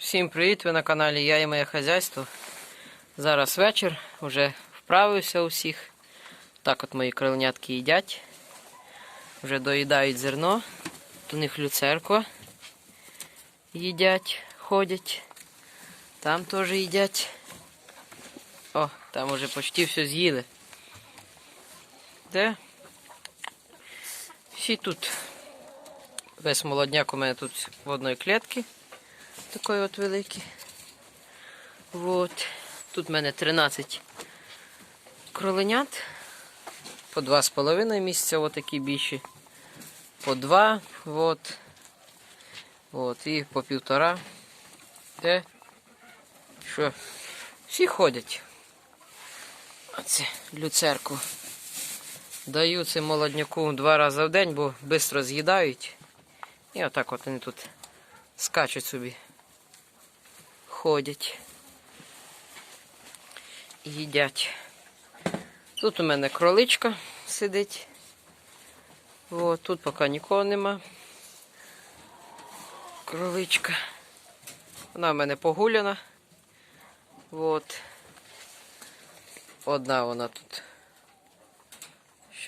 Всім привіт! Ви на каналі Я і моє хазяйство. Зараз вечір, вже вправився усіх. Так от мої кроленятки їдять. Вже доїдають зерно. Тут у них люцерко. Їдять, ходять. Там теж їдять. О, там уже почти все з'їли. Де? Всі тут. Весь молодняк у мене тут в одній клітці. Такої от великий. Вот. Тут в мене 13 кроленят. По 2,5 місяця отакі більші. По 2. Вот. Вот. І по півтора. Де? Що? Всі ходять. Оце люцерку. Даю цим молодняку два рази в день, бо швидко з'їдають. І отак от вони тут скачуть собі. Ходять. Їдять. Тут у мене кроличка сидить. От, тут поки нікого нема. Кроличка. Вона в мене погуляна. От. Одна вона тут.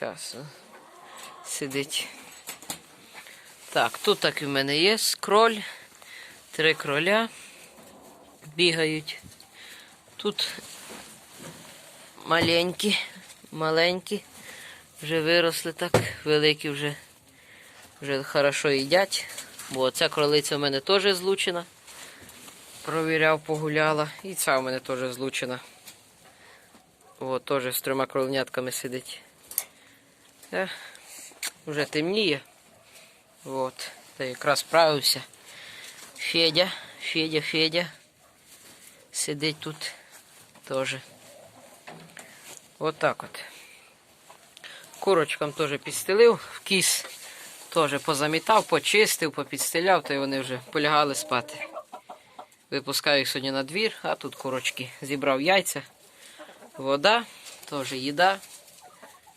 Зараз сидить. Так, тут так і в мене є кроль. Три кроля бігають. Тут маленькі, маленькі, вже виросли так, великі вже, вже хорошо їдять. Бо ця кролиця в мене теж злучена. Провіряв, погуляла. І ця в мене теж злучена. От, теж з трьома кроленятками сидить. Е, вже темніє. От, та якраз справився. Федя, Федя, Федя. Сидить тут теж. От так от. Курочкам теж підстелив, в кіс теж позамітав, почистив, попідстеляв, то й вони вже полягали спати. Випускаю їх сьогодні на двір, а тут курочки. Зібрав яйця, вода, теж їда.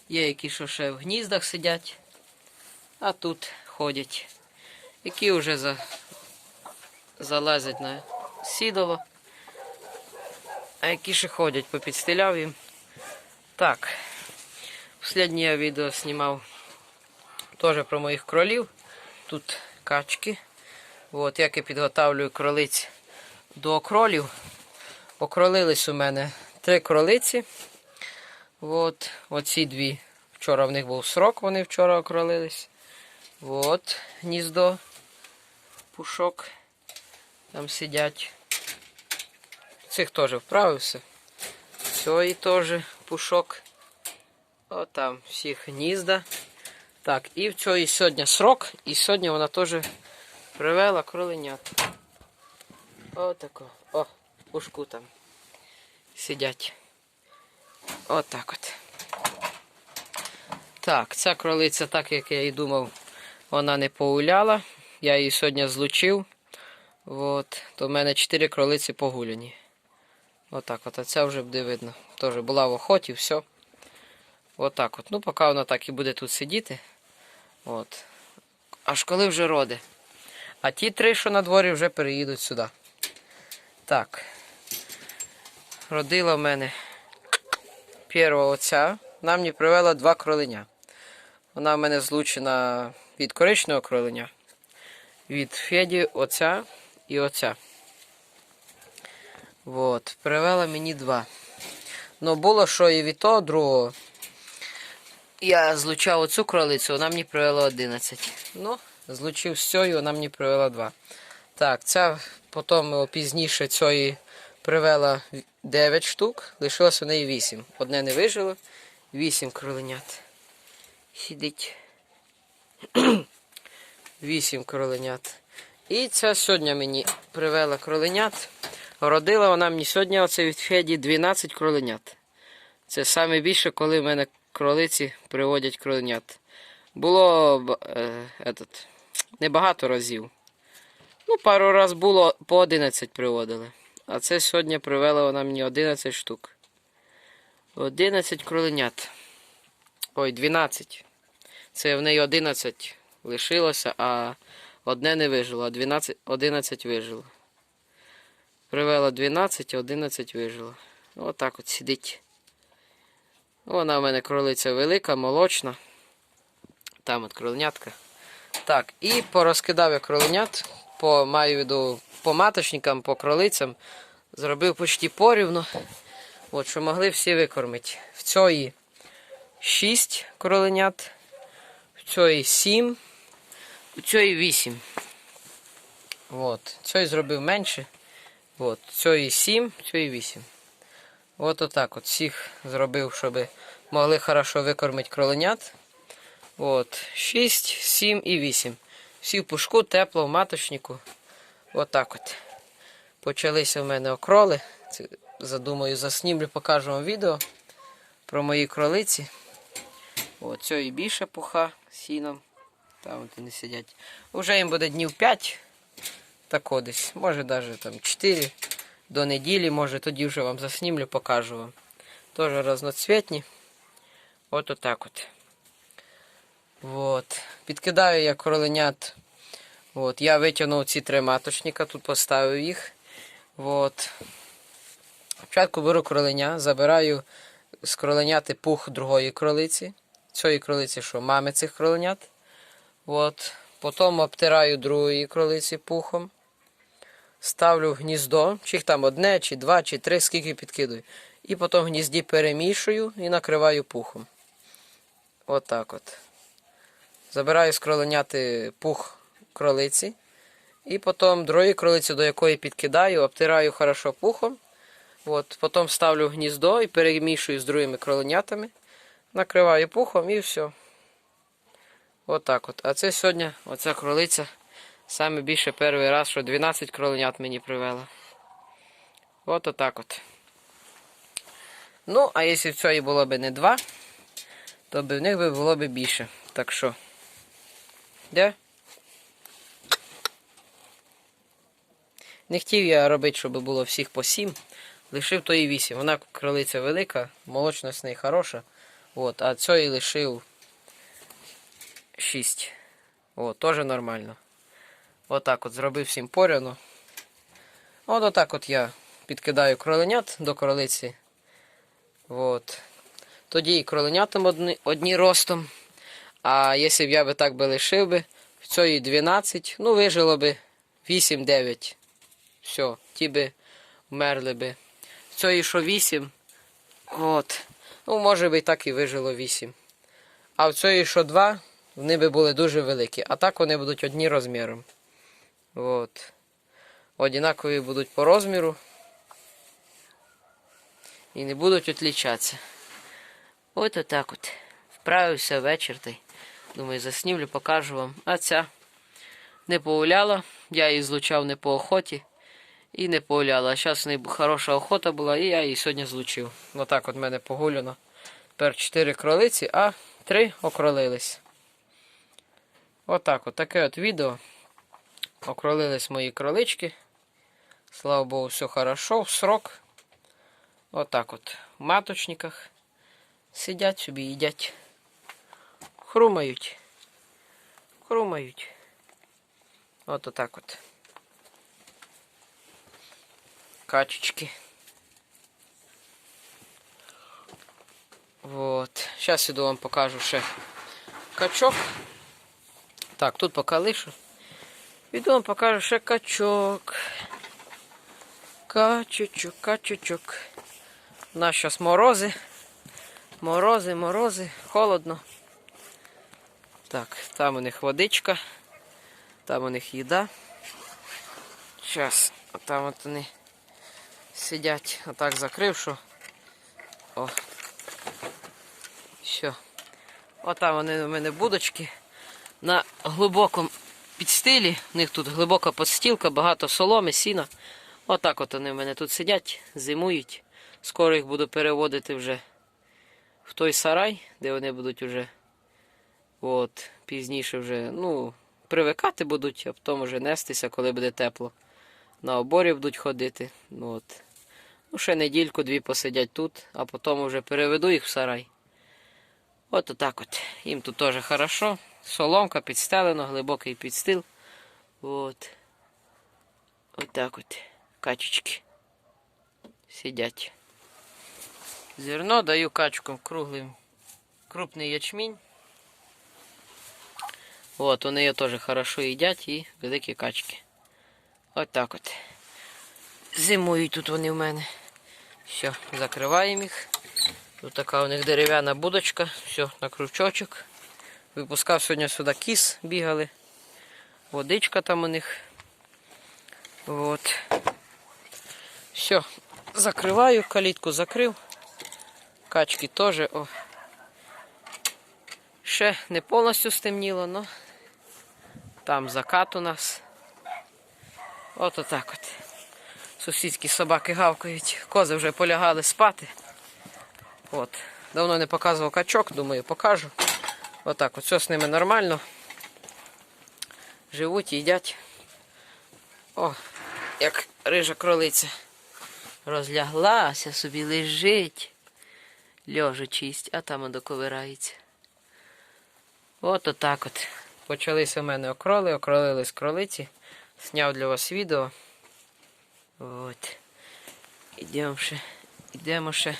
Є які що ще в гніздах сидять, а тут ходять. Які вже за... залазять на сідало. А які ще ходять, попідстеляв їм. Так. Останнє я відео знімав теж про моїх кролів. Тут качки. От, як я підготавлюю кролиць до кролів. Окролились у мене три кролиці. От, оці дві. Вчора в них був срок, вони вчора окролились. От, гніздо, пушок. Там сидять. Цих теж вправився. Цього теж пушок. О, там всіх гнізда. Так, і в цього сьогодні срок, і сьогодні вона теж привела кроленят. Отако. О, пушку там сидять. Отак от. Так, ця кролиця, так як я і думав, вона не поуляла. Я її сьогодні злучив. От, то в мене 4 кролиці погуляні. Отак от, а ця вже буде видно. Теж була в охоті, все. Отак от. Ну, поки вона так і буде тут сидіти. От. Аж коли вже роди. А ті три, що на дворі, вже переїдуть сюди. Так. Родила в мене перша оця. Вона мені привела два кроленя. Вона в мене злучена від коричневого кроленя. Від Феді оця і оця. От, привела мені два. Ну, було, що і від того другого. Я злучав оцю кролицю, вона мені привела 11. Ну, злучив з цією, вона мені привела 2. Так, ця потім пізніше цієї привела 9 штук, лишилося в неї 8. Одне не вижило, 8 кроленят. Сидить. 8 кроленят. І ця сьогодні мені привела кроленят. Родила вона мені сьогодні оце від Феді 12 кроленят. Це саме більше, коли в мене кролиці приводять кроленят. Було е, этот, небагато разів. Ну, пару раз було по 11 приводили. А це сьогодні привела вона мені 11 штук. 11 кроленят. Ой, 12. Це в неї 11 лишилося, а одне не вижило, а 12, 11 вижило. Привела 12, а 11 вижило. Отак от сидить. Вона в мене кролиця велика, молочна. Там от кроленятка. Так, і порозкидав я кроленят, по, маю в виду по маточникам, по кролицям. Зробив почти порівно. От, що могли всі викормити. В цієї 6 кроленят, в цієї 7, у цієї 8. От. Цієї зробив менше. От. Цієї 7, цієї 8. От отак от всіх зробив, щоб могли хорошо викормити кроленят. От. 6, 7 і 8. Всі в пушку, тепло, в маточнику. Отак от. Почалися в мене окроли. Це, задумаю, заснімлю, покажу вам відео про мої кролиці. О, цієї більше пуха сіном. Там вони сидять. Уже їм буде днів 5. Тако десь. Може навіть там 4 до неділі, може тоді вже вам заснімлю, покажу вам. Теж разноцвітні. От отак от. Вот. Підкидаю я кроленят. От. Я витягнув ці три маточника, тут поставив їх. От. Спочатку беру кроленя, забираю з кроленяти пух другої кролиці. Цієї кролиці, що мами цих кроленят. От. Потім обтираю другої кролиці пухом. Ставлю гніздо, чи їх там одне, чи два, чи три, скільки підкидую. І потім гнізді перемішую і накриваю пухом. Отак от. Забираю з кроленяти пух кролиці. І потім другої кролиці, до якої підкидаю, обтираю хорошо пухом. От, потім ставлю гніздо і перемішую з другими кроленятами. Накриваю пухом і все. Отак от. А це сьогодні оця кролиця. Саме більше перший раз, що 12 кроленят мені привела. От отак от. Ну, а якщо в цієї було б не два, то б в них було б більше. Так що. Де? Не хотів я робити, щоб було всіх по 7. Лишив тої 8. Вона кролиця велика, молочність неї хороша. От, а цієї лишив 6. О, теж нормально. Отак от зробив всім поряно. От отак от я підкидаю кроленят до кролиці. От. Тоді і кроленятам одні, одні ростом. А якщо б я би так би лишив би, в цій 12, ну вижило би 8-9. Все, ті би вмерли би. В цій що 8. От. Ну, може би і так і вижило 8. А в цій що 2, вони би були дуже великі. А так вони будуть одні розміром. От. Однакові будуть по розміру. І не будуть відлічатися. От отак от. Вправився вечір. Та й, думаю, заснімлю, покажу вам. А ця не погуляла. Я її злучав не по охоті. І не погуляла. А зараз в неї хороша охота була, і я її сьогодні злучив. Отак от в мене погуляно. Тепер 4 кролиці, а 3 окролились. Отак от таке от відео. Окролились мої кролички. Слава Богу, все хорошо, срок. Отак от. В маточниках. Сидять собі, їдять. Хрумають. Хрумають. От отак от. Качечки. Вот. Зараз іду вам покажу ще качок. Так, тут поки лишу. Іду вам покажу ще качок. Качечок, качечок. У нас зараз морози. Морози, морози, холодно. Так, там у них водичка, там у них їда. Зараз, там от вони сидять, отак закрив, що. О. Все. Отам вони у мене будочки на глибокому підстилі. У них тут глибока подстілка, багато соломи, сіна. Отак от вони в мене тут сидять, зимують. Скоро їх буду переводити вже в той сарай, де вони будуть вже от, пізніше вже, ну, привикати будуть, а потім вже нестися, коли буде тепло. На оборі будуть ходити. Ну, от. Ну, ще недільку-дві посидять тут, а потім вже переведу їх в сарай. От отак от. Їм тут теж хорошо. Соломка підстелено, глибокий підстил. От. Отак от. Качечки. Сидять. Зерно даю качкам круглим. Крупний ячмінь. От, вони його теж хорошо їдять і великі качки. От так от. Зимують тут вони в мене. Все, закриваємо їх. Тут така у них дерев'яна будочка. Все, на крючочок. Випускав сьогодні сюди кіс, бігали. Водичка там у них. Вот. Все, закриваю, калітку закрив. Качки теж. О. Ще не повністю стемніло, але там закат у нас. От отак от. Сусідські собаки гавкають. Кози вже полягали спати. От. Давно не показував качок, думаю, покажу. Отак, от все з ними нормально. Живуть, їдять. О, як рижа кролиця. Розляглася собі, лежить. Льожу чисть, а там доковирається. От отак от. Почалися в мене окроли, окролились кролиці. Сняв для вас відео. От. Ідемо ще. Ідемо ще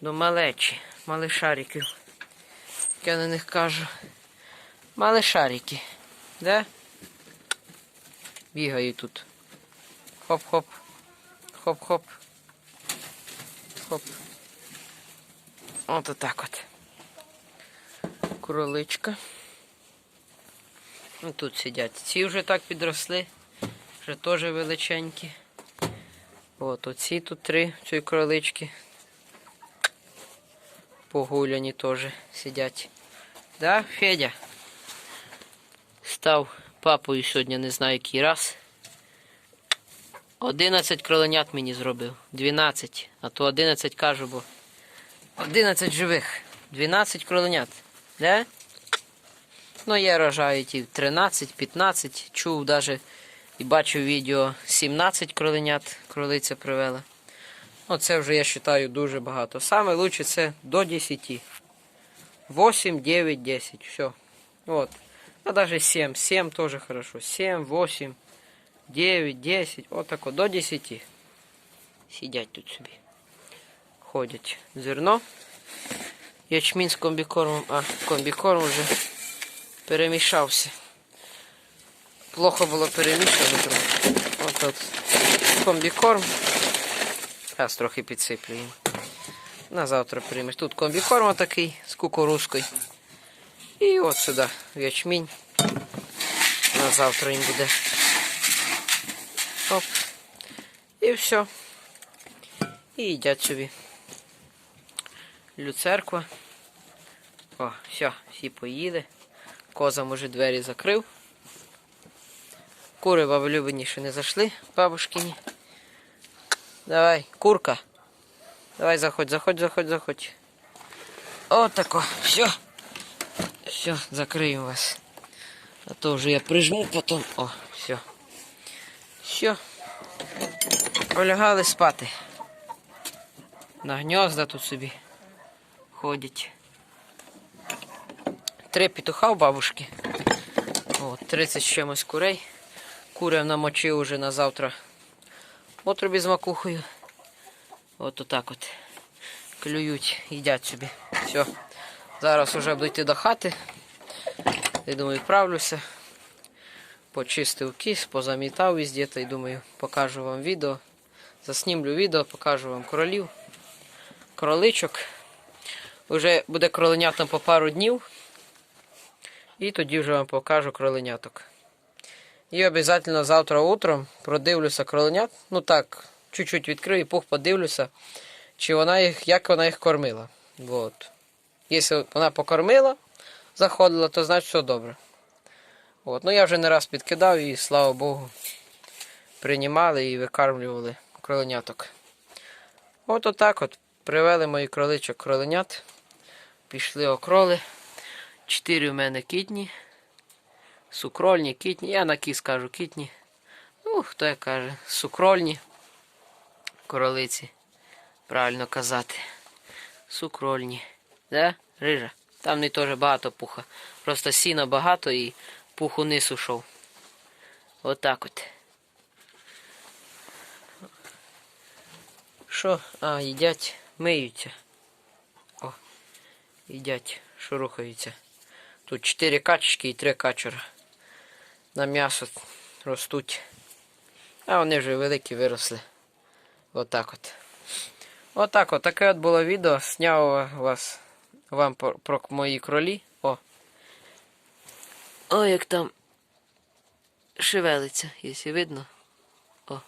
до малечі, малишариків. Я на них кажу. Малишарики. Да? Бігають тут. Хоп-хоп. Хоп-хоп. Хоп. От отак от. Кроличка. Ну, тут сидять. Ці вже так підросли. Вже теж величенькі. От оці тут три цієї кролички. Погуляні теж сидять. Да, Федя? Став папою сьогодні не знаю який раз. 11 кроленят мені зробив. 12. А то 11 кажу, бо 11 живих. 12 кроленят. Да? Ну, я рожають і 13, 15. Чув даже і бачив відео 17 кроленят кролиця привела. Ну, це вже я вважаю дуже багато. Саме лучше це до 10. 8, 9, 10. Все. Вот. А даже 7. 7 тоже хорошо. 7, 8, 9, 10. Вот так вот. До 10. Сидять тут собі. Ходять. Зерно. Ячмінь з комбікормом. А, комбікорм вже перемішався. Плохо було перемішано. трохи. От от. Комбікорм. Зараз трохи підсиплю їм. На завтра приймеш. Тут комбікорм такий з кукурузкою. І от сюди ячмінь. На завтра їм буде. Оп. І все. І їдять собі. Люцерква. О, все, всі поїли. Козам уже двері закрив. Кури бабулюбині ще не зайшли, бабушкині. Давай, курка. Давай, заходь, заходь, заходь, заходь. Отако, все. Все, закрию вас. А то вже я прижму потім. О, все. Все. Полягали спати. На гнізда тут собі ходять. Три петуха у бабушки. О, 30 з чимось курей. Куря намочив уже на завтра отрубі з макухою. От отак от. Клюють, їдять собі. Все. Зараз вже буду йти до хати. Я думаю, відправлюся. Почистив кіс, позамітав везде, та й думаю, покажу вам відео. Заснімлю відео, покажу вам кролів, кроличок. Вже буде кроленятам по пару днів. І тоді вже вам покажу кроленяток. І обов'язково завтра утром продивлюся кроленят. Ну так, чуть-чуть відкрию пух, подивлюся, чи вона їх, як вона їх кормила. От. Якщо вона покормила, заходила, то значить все добре. От. Ну я вже не раз підкидав і слава Богу, приймали і викармлювали кроленяток. От отак от. Привели мої кроличок кроленят. Пішли окроли. Чотири в мене кітні. Сукрольні, кітні. Я на кіс кажу кітні. Ну, хто як каже, сукрольні королиці. Правильно казати. Сукрольні. Да? Рижа. Там не теж багато пуха. Просто сіна багато і пух униз ушов. Отак от. що? А, їдять, миються. О, їдять, шурухаються. Тут 4 качечки і 3 качура. На м'ясо ростуть. А вони вже великі виросли. Отак от. Отак от. Таке от було відео. Сняв вас вам про, про мої кролі. О. О, як там шевелиться, якщо видно. О.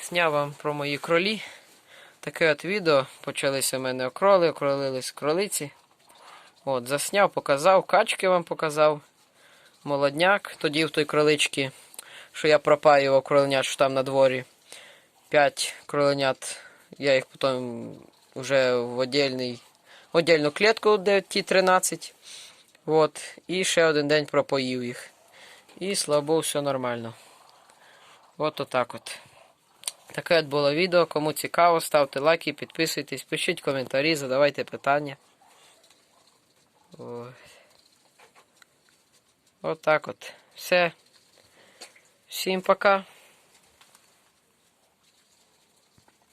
Сняв вам про мої кролі. Таке от відео. Почалися в мене окроли, окролились кролиці. От, засняв, показав, качки вам показав. Молодняк. Тоді в той кроличці, що я пропаював кроленят, що там на дворі. П'ять кроленят. Я їх потім вже в отдельний, отдельну клітку, де ті 13. От. І ще один день пропоїв їх. І слава Богу, все нормально. От отак от. Таке от було відео. Кому цікаво, ставте лайки, підписуйтесь, пишіть коментарі, задавайте питання. Ось. Отак от. Все. Всім пока.